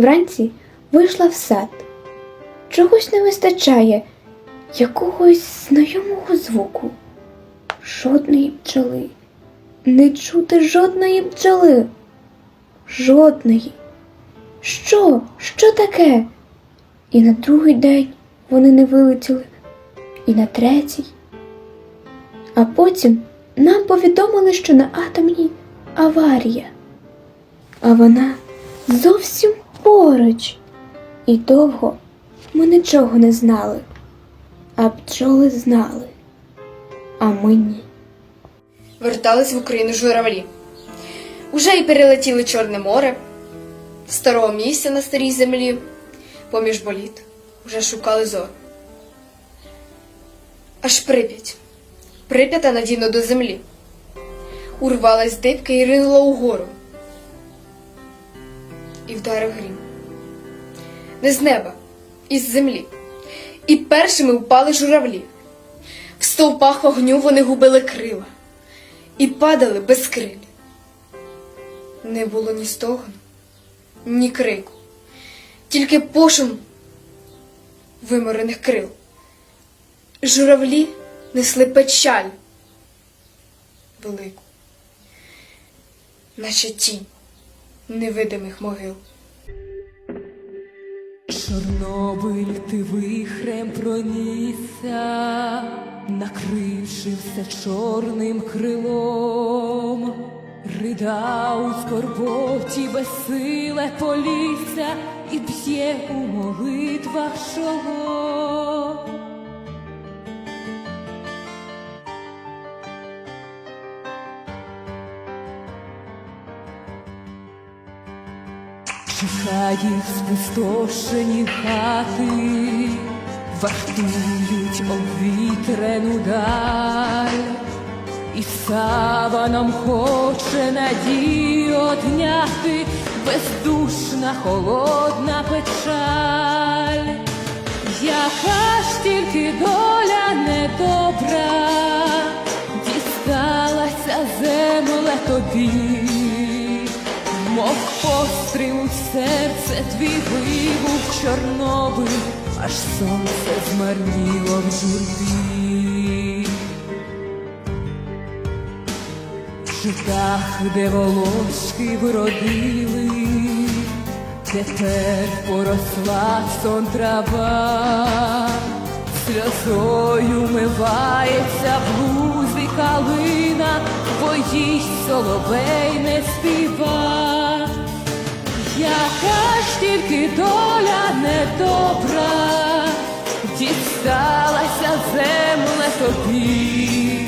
Вранці вийшла в сад. Чогось не вистачає, якогось знайомого звуку. Жодної бджоли. Не чути жодної бджоли. Жодної. Що? Що таке? І на другий день вони не вилетіли, і на третій. А потім нам повідомили, що на атомній аварія. А вона зовсім поруч. І довго ми нічого не знали, а бджоли знали, а ми ні. Вертались в Україну журавлі. Уже й перелетіли Чорне море, старого місця на старій землі, поміж боліт уже шукали зор. Аж прип'ять, прип'ята надійно до землі. Урвалась дибка і ринула угору. І вдарив грім. Не з неба, із землі. І першими впали журавлі. В стовпах вогню вони губили крила і падали без криль. Не було ні стогону, ні крику, тільки пошум виморених крил. Журавлі несли печаль велику, наче тінь невидимих могил. Чорнобиль ти вихрем пронісся, накривши все чорним крилом, ридав у скорботі безсиле полісся і б'є у молитвах шолом. Чекають спустошені хати, вартують обвітрену даль, і сава нам хоче надію одняти, бездушна холодна печаль, яка ж тільки доля недобра, дісталася земле тобі мов постріл у серце твій вибух Чорнобиль, аж сонце змарніло в журбі. В житах, де волошки вродили, тепер поросла сон трава, сльозою мивається в калина, бо соловей не співа. Тільки доля недобра, дісталася земле тобі,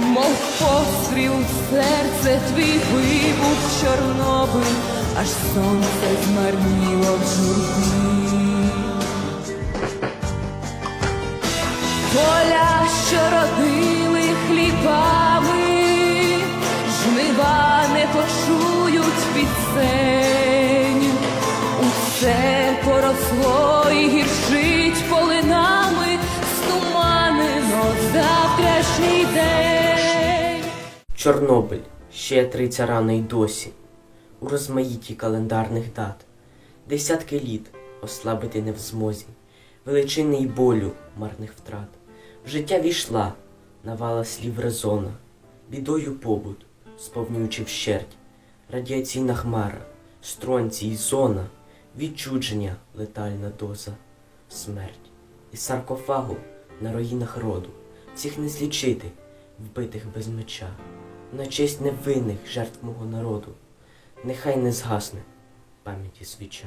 мов постріл серце твій вибух Чорнобиль, аж сонце змарніло в журбі. Поля, що родили усе поросло і гіршить полинами, стуманено завтрашній день. Чорнобиль. Ще триця рано й досі, у розмаїтті календарних дат, десятки літ ослабити не в змозі, величини й болю марних втрат. В життя війшла навала слів резона, бідою побут, сповнюючи вщерть, радіаційна хмара, стронці й зона, відчудження, летальна доза, смерть. і саркофагу на руїнах роду, всіх не злічити, вбитих без меча, на честь невинних жертв мого народу, нехай не згасне пам'яті свіча.